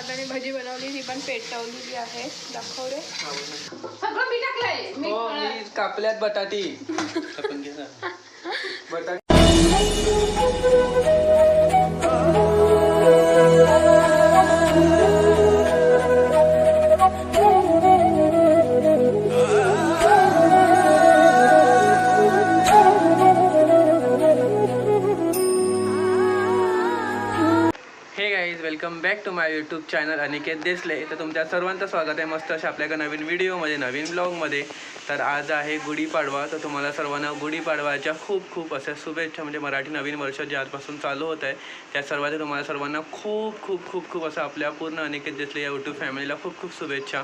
दादाने भजी बनवली ती पण पेटवलेली आहे. दाखव रे सगळं मी टाकलंय. मी हो मी कापल्यात बटाटी. बटाटी welcome back to my YouTube channel Aniket Desale. तर तुमच्या सर्वांचं स्वागत आहे मस्त अशा आपल्या एका नवीन व्हिडिओमध्ये नवीन ब्लॉगमध्ये. तर आज आहे गुढीपाडवा. तर तुम्हाला सर्वांना गुढीपाडवाच्या खूप खूप अशा शुभेच्छा म्हणजे मराठी नवीन वर्ष जे आजपासून चालू होत आहे त्या सर्वांच्या तुम्हाला सर्वांना खूप खूप खूप खूप असं आपल्या पूर्ण अनिकेत देसले या यूट्यूब फॅमिलीला खूप खूप शुभेच्छा.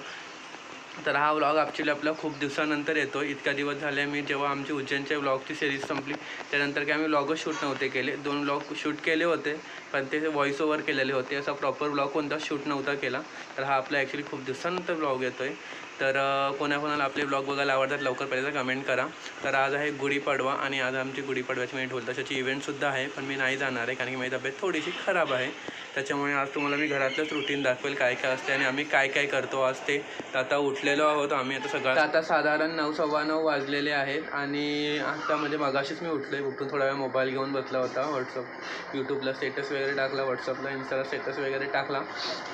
तर हा व्लॉग ॲक्च्युली आपला खूप दिवसानंतर येतो इतक्या दिवस झाले मी जेव्हा आमची उज्जैनच्या व्लॉगची सिरीज संपली त्यानंतर काय आम्ही व्लॉगच शूट नव्हते केले. दोन व्लॉग शूट केले होते पण ते व्हॉइस ओव्हर केलेले होते. असा प्रॉपर व्लॉग कोणता शूट नव्हता केला. तर हा आपला ॲक्च्युली खूप दिवसानंतर व्लॉग येतो आहे तर कोणाकोणाला आपले ब्लॉग बघायला आवडतात लवकर पहिल्यांदा कमेंट करा. तर आज आहे गुढीपाडवा आणि आज आमची गुढीपाडव्याची मी ढोल तशाची इव्हेंटसुद्धा आहे पण मी नाही जाणार आहे कारण की माझी तब्येत थोडीशी खराब आहे. त्याच्यामुळे आज तुम्हाला मी घरातलंच रुटीन दाखवेल काय काय असते आणि आम्ही काय काय करतो आज ते. तर आता उठलेलो आहोत आम्ही आता सगळं आता साधारण नऊ सव्वा नऊ वाजलेले आहेत आणि आता म्हणजे मगाशीच मी उठले उठून थोडा वेळ मोबाईल घेऊन बसला होता व्हॉट्सअप यूट्यूबला स्टेटस वगैरे टाकला व्हॉट्सअपला इन्स्टाला स्टेटस वगैरे टाकला.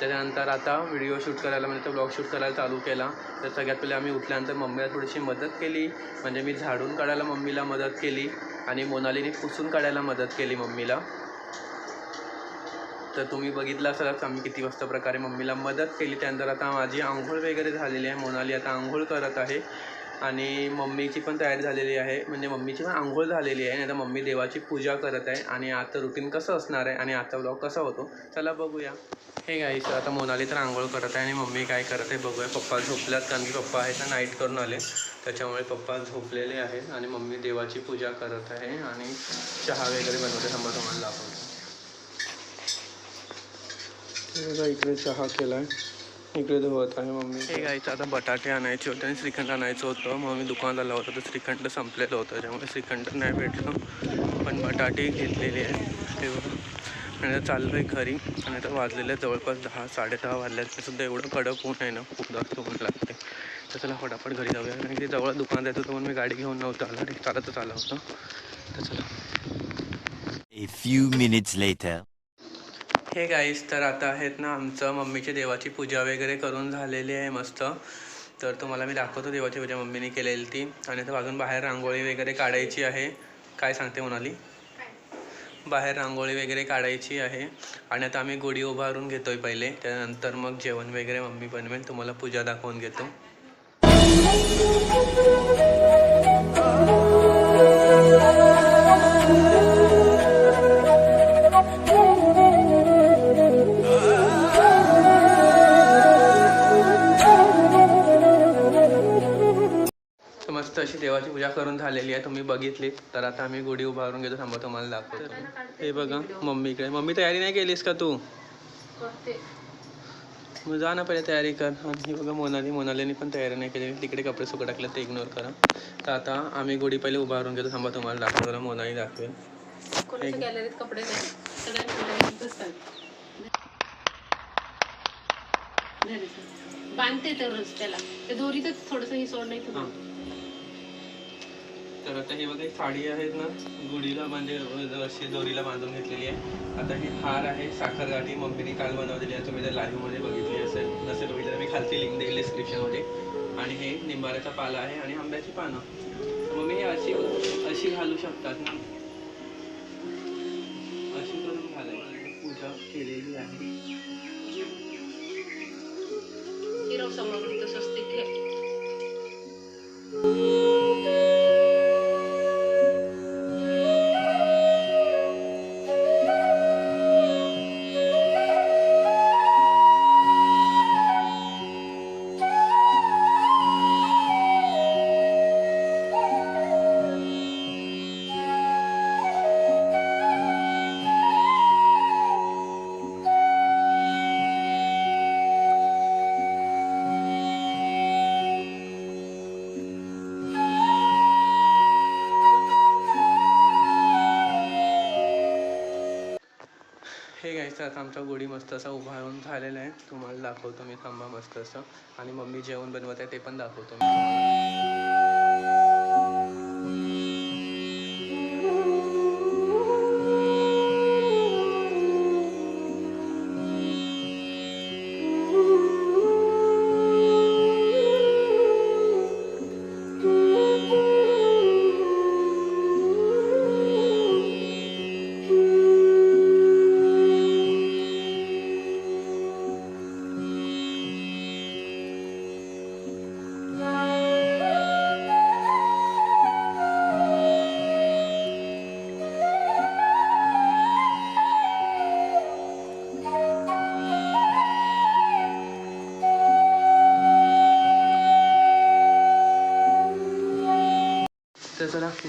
त्याच्यानंतर आता व्हिडिओ शूट करायला म्हणजे तो ब्लॉग शूट करायला चालू केला. तर सगळ्यात पहिले आम्ही उठल्यानंतर मम्मीला थोडीशी मदत केली. म्हणजे मी झाडून काढायला मम्मीला मदत केली आणि मोनालीने पुसून काढायला मदत केली मम्मीला. तर तुम्ही बघितलं असालच आम्ही किती वाजता प्रकारे मम्मीला मदत केली. त्यानंतर आता माझी आंघोळ वगैरे झालेली आहे. मोनाली आता आंघोळ करत आहे. आणि मम्मीची पण तयारी झालेली आहे. म्हणजे मम्मीची पण आंघोळ झालेली आहे. आणि आता मम्मी देवाची पूजा करत आहे. आणि आता रुटीन कसं असणार आहे? आणि आता ब्लॉग कसा होतो? चला बघूया. हे गाईस आता मोनाली तर आंघोळ करत आहे आणि मम्मी काय करत आहे बघूया. पप्पा झोपल्यात कारण की पप्पा आहे तर नाईट करून आले. त्याच्यामुळे पप्पा झोपलेले आहेत. आणि मम्मी देवाची पूजा करत आहे. आणि चहा वगैरे बनवते. थांबा तुम्हाला दाखवतो. बघा इकडे चहा केलाय. इकडे धुवत आहे मम्मी. हे गायचं आता बटाटे आणायचे होते आणि श्रीखंड आणायचं होतं. मग मी दुकानात आला होता तर श्रीखंड संपलेलं होतं. त्यामुळे श्रीखंड नाही भेटलं. पण बटाटे घेतलेले आहेत. ते बघा. आणि आता चाललो आहे घरी. आणि आता वाजलेले जवळपास दहा साडेदहा वाजल्यात सुद्धा एवढं कडक ऊन आहे ना खूप जास्त ऊन लागते तर चला फटाफट घरी जाऊया. कारण की जवळ दुकानात येतो तर म्हणून मी गाडी घेऊन नव्हतं आला. आणि चालतच आलं होतं. तर चला. A few minutes later. Hey guys तर आता आहेत ना आमचं मम्मीची देवाची पूजा वगैरे करून झालेली आहे मस्त. तर तुम्हाला मी दाखवतो देवाची पूजा मम्मीने केलेली ती. आणि आता अजून बाहेर रांगोळी वगैरे काढायची आहे. काय सांगते म्हणाली बाहेर रांगोळी वगैरे काढायची आहे. आणि आता आम्ही गुढी उभारून घेतोय पहिले. त्यानंतर मग जेवण वगैरे मम्मी बनवेल. तुम्हाला पूजा दाखवून घेतो. झालेली आहे तुम्ही बघितली. तर आता आम्ही गुढी उभारून घेतो. थांबा तुम्हाला दाखवतो. हे बघा मम्मी इकडे. मम्मी तयारी नाही केलीस का तू? मग जा ना पहिले तयारी कर. आणि ही बघा मोनाली. मोनालीने पण तयारी नाही केली. तिकडे कपडे सुकं टाकले ते इग्नोर करा. तर आता आम्ही गुढी पहिले उभारून घेतो. थांबा तुम्हाला दाखवतो. जरा मोनाली दाखवेल. गॅलरीत कपडे. बांधते तरच त्याला ते दोरीतच थोडस ही सोड नाही तर आता हे बघा साडी आहेत ना गुढीला म्हणजे अशी दोरीला बांधून घेतलेली आहे. आता ही हार आहे साखर गाठी मम्मीने काल बनवलेली आहे. तुम्ही जर लाईव्हमध्ये बघितली असेल नसेल बघितलं मी खालची लिंक देईल डिस्क्रिप्शनमध्ये आणि हे निंबाऱ्याचा पाला आहे आणि आंब्याची पानं. मग मम्मी हे अशी अशी घालू शकतात ना? अशी करून घालायची. पूजा केलेली आहे. मस्त उभा राहून झालेलं आहे. तुम्हाला दाखवतो मी थांबा मस्त असं. आणि मम्मी जेवण बनवत आहे ते पण दाखवतो मी.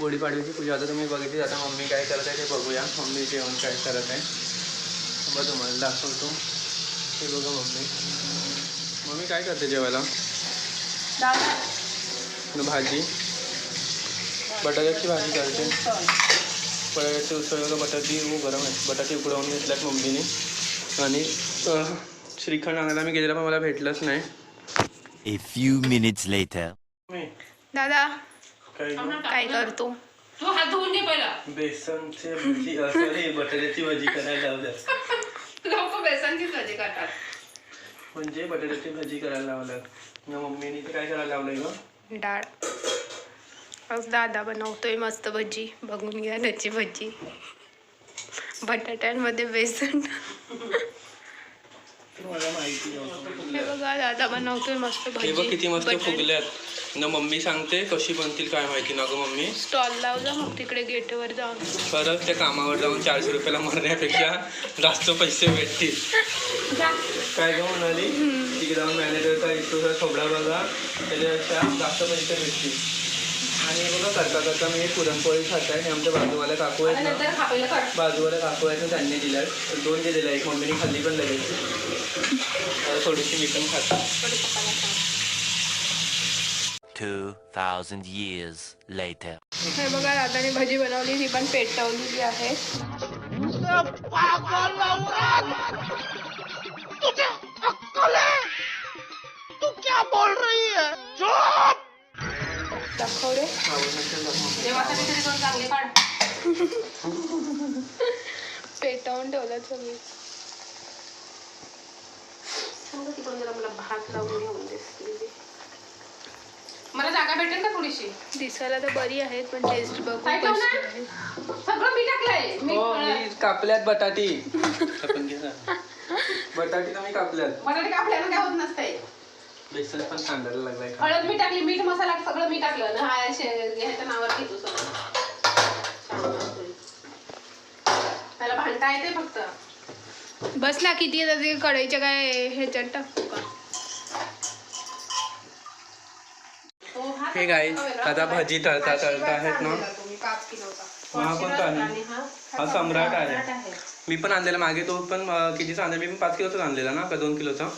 गुढीपाडव्याची पूजा आता तुम्ही बघितली आता मम्मी काय करत आहे ते बघूया. मम्मी जेवण काय करत आहे. बघ तुम्हाला दाखवतो. हे बघा मम्मी. मम्मी काय करते जेवायला? भाजी. बटाट्याची भाजी करते. बटाट्याची उसळ बघा बटाटी हो गरम आहे. बटाटी उकडवून घेतल्यात मम्मीने. आणि श्रीखंड आणायला मी गेलेला पण मला भेटलंच नाही. A few minutes later. Mummy, दादा. काय गं? काय करतो? तू हात धुवून घे पहिला. बेसनची भाजी सॉरी बटाट्याची भाजी करायला लावल्या लोक बेसनचीच भाजी करतात. म्हणजे बटाट्याची भाजी करायला लावल्यात मग मम्मीने ते काय करायला लावलंय ग? डाळ. आज दादा बनवतोय मस्त भजी. बघून घ्या त्याची भजी. बटाट्यांमध्ये बेसन. मला माहिती नव्हतं. हे बघा दादा बनवतोय मस्त हे बघ किती मस्त भजी फुगल्यात. न मम्मी सांगते कशी बनतील काय माहिती. ना ग मम्मी. स्टॉल लाव जा मग तिकडे गेटवर जाऊन. परत त्या कामावर जाऊन चारशे रुपयाला मरण्यापेक्षा जास्त पैसे भेटतील. काय ग म्हणाली तिकडे जाऊन मॅनेजरचा इतका थोबडा बघा. त्याच्यापेक्षा जास्त पैसे भेटतील. आणि बघा करता करता मी पुरणपोळी खात आहे आमच्या बाजूवाल्या काकू आहेत ना. बाजूवाल्या काकू आहेत ना त्यांनी दिल्या दोन दिलेल्या एक मम्मीने खाल्ली पण लगेच. थोडीशी मी पण खातो. 2,000 years later. हे बघा दादाने भजी बनवली ती पण पेटवलेली आहे. दाखव रे देवासाठी तरी दोन चांगले काढ पेटवून ठेवलं सगळी सांग तिकडून जरा मला भात लावून घेऊन दे दीदी. मला जागा भेटेल का थोडीशी. दिसायला तर बरी आहेत पण टेस्ट बघू ना? सगळं मी टाकलंय. मी हो मी कापल्यात बटाटी. आपण घे ना. बटाटी तर मी कापल्यात. बटाटे कापल्यानं काय होत नसतंय. बेसन पण सांगायला लागलाय का हळद मी टाकली मीठ मसाला सगळं मी टाकलं. ना हा शे- ह्याच्या नावावर घेतो सगळं. छान बनतोय. त्याला भांडता येते फक्त. बस ना किती कढईच्या काय ह्याच्यात टाकू का? हा guys, वेगळा आता. भजी तळता हा तळता आहेत ना? किलोचा. हा, कोणता आहे? आणि हा हा सम्राट आहे. मी पण आणलेला. मागे तो पण अं, कितीचा आणला मी पण पाच किलोचाच आणलेला ना का दोन किलोचा?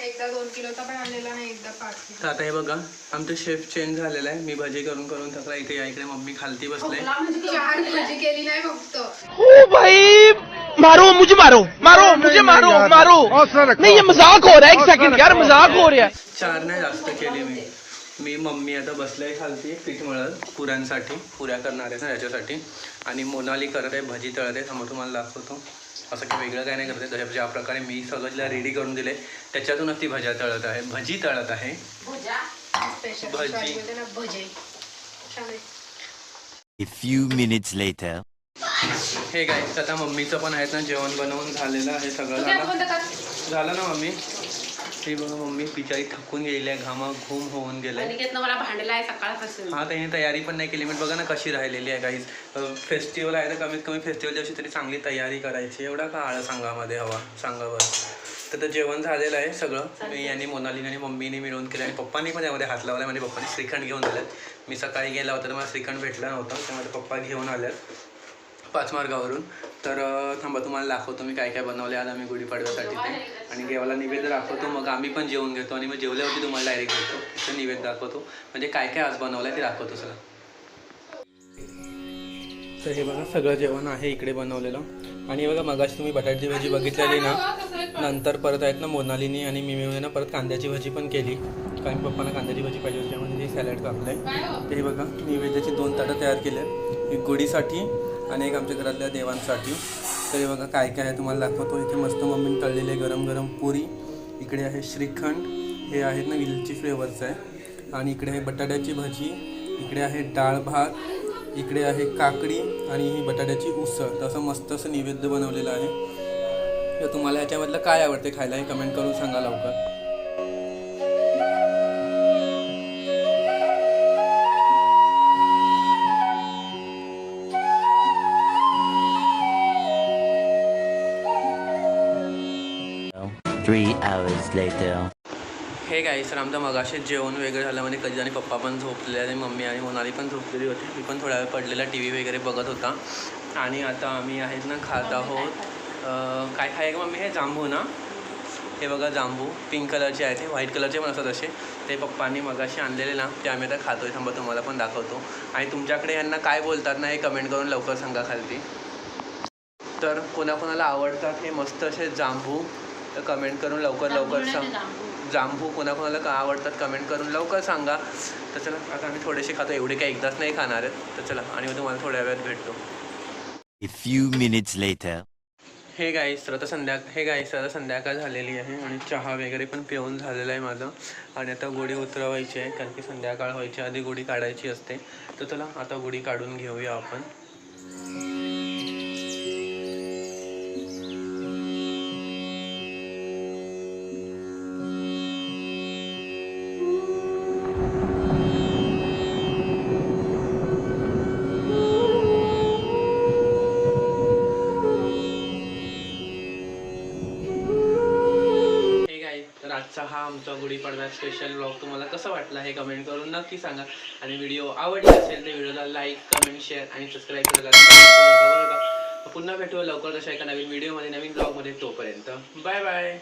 एकदा दोन किलोचा पण आणलेला नाही एकदा पाच तर आता हे बघा आमचं शेफ चेंज झालेला आहे. मी भजी करून करून थकला. इथे या इकडे मम्मी खालती बसले. म्हणजे चार भजी केली. नाही फक्त. ओ भाई मारो मुझे मारो मारो मुझे मारो मारो। नहीं ये मजाक हो रहा है एक सेकंड यार मजाक हो रहा है। चार नाही जास्त केली मी मी मम्मी आता बसले खालती पीठ मळत पुऱ्यांसाठी पुऱ्या करणार आहे ना याच्यासाठी आणि मोनाली करत आहे भजी तळत आहे समोर तुम्हाला दाखवतो. असं काही वेगळं काय नाही करत आहे. जशा ज्या प्रकारे मी सगळं रेडी करून दिले त्याच्यातूनच ती भज्या तळत आहे. भजी तळत आहे. भुजा? स्पेशल भजी. ना भजी. छान आहे. A few minutes later. हे काय आता मम्मीचं पण आहेत ना जेवण बनवून झालेलं आहे सगळं. झालं? झालं ना मम्मी? हे बघा मम्मी बिचारी थकून गेलेली आहे घामा घूम होऊन गेले अनिकेतनं मला भांडला आहे सकाळपासून. हा त्याने तयारी पण नाही केली. म्हणजे बघा ना कशी राहिलेली आहे काही फेस्टिवल आहे तर कमीत कमी फेस्टिवल दिवशी तरी चांगली तयारी करायची. एवढा का आळ सांगामध्ये हवा सांगा बरं तर ते जेवण झालेलं आहे सगळं. मी आणि मोनालीने आणि मम्मीने मिळून केलं. आणि पप्पांनी पण यामध्ये हात लावला म्हणजे पप्पांनी श्रीखंड घेऊन दिलेत मी सकाळी गेला होता तर मला श्रीखंड भेटला नव्हता. त्यामुळे पप्पा घेऊन आल्यात पाच मार्गावरून तर थांबा तुम्हाला दाखवतो मी काय काय बनवले आज आम्ही गुढीपाडव्यासाठी ते. आणि देवाला निवेद दाखवतो. मग आम्ही पण जेवून घेतो आणि मग जेवल्यावरती तुम्हाला डायरेक्ट घेतो तर निवेद दाखवतो. म्हणजे काय काय आज बनवलं ते दाखवतो सगळं. तर हे बघा सगळं जेवण आहे इकडे बनवलेलं. आणि बघा मगाशी तुम्ही बटाट्याची भाजी बघितलेली ना? नंतर परत आहेत ना मोनालीनी आणि मी मिळून ना परत कांद्याची भाजी पण केली. कारण पप्पांना कांद्याची भाजी पाहिजे होती त्यामुळे ते सॅलड कापलं आहे ते बघा नैवेद्याची दोन ताटं तयार केले एक गुढीसाठी आणि एक आमच्या घरातल्या देवांसाठी. तर हे बघा काय काय आहे तुम्हाला दाखवतो. इथे मस्त मम्मीने तळलेले गरम गरम पुरी. इकडे आहे श्रीखंड. हे आहेत ना विलची फ्लेवरचं आहे. आणि इकडे आहे बटाट्याची भाजी. इकडे आहे डाळ भात. इकडे आहे काकडी. आणि ही बटाट्याची उसळ. तसं मस्त असं नैवेद्य बनवलेलं आहे. तर तुम्हाला ह्याच्यामधलं काय आवडते खायला हे कमेंट करून सांगा लवकर. थ्री आवर्स लेटर हे काय सर आमचं मगाशीच जेवण वगैरे झालं म्हणजे कधी आणि पप्पा पण झोपलेले आणि मम्मी आणि मोनाली पण झोपलेली होती. मी पण थोड्या वेळ पडलेला टी व्ही वगैरे बघत होता. आणि आता आम्ही आहेत ना खात आहोत. काय खाय मम्मी? हे जांभू ना? हे बघा जांभू. पिंक कलरचे आहेत. हे व्हाईट कलरचे पण असतात असे. ते पप्पांनी मगाशी आणलेले ना ते आम्ही आता खातोय. थांबा तुम्हाला पण दाखवतो. आणि तुमच्याकडे यांना काय बोलतात ना हे कमेंट करून लवकर सांगा खालती. तर कोणाकोणाला आवडतात हे मस्त असे जांभू तर कमेंट करून लवकर लवकर सांग. जांभू कोणाकोणाला का आवडतात कमेंट करून लवकर सांगा. तर चला आता आम्ही थोडेसे खातो. एवढे काही एकदाच नाही खाणार आहेत. तर चला आणि मग तुम्हाला थोड्या वेळात भेटतो. A few minutes later. Hey guys तर आता संध्या हे गाईस तर आता संध्याकाळ झालेली आहे आणि चहा वगैरे पण पिऊन झालेला आहे माझं. आणि आता गुढी उतरवायची आहे कारण की संध्याकाळ व्हायच्या आधी गुढी काढायची असते. तर चला आता गुढी काढून घेऊया आपण. आजचा हा आमचा गुढीपाडवा स्पेशल ब्लॉग तुम्हाला कसा वाटला हे कमेंट करून नक्की सांगा. आणि व्हिडिओ आवडला असेल तर व्हिडिओला लाईक कमेंट शेअर आणि सबस्क्राईब करायला पुन्हा भेटूया लवकर तशा एका नवीन व्हिडिओमध्ये नवीन ब्लॉगमध्ये तोपर्यंत. Bye bye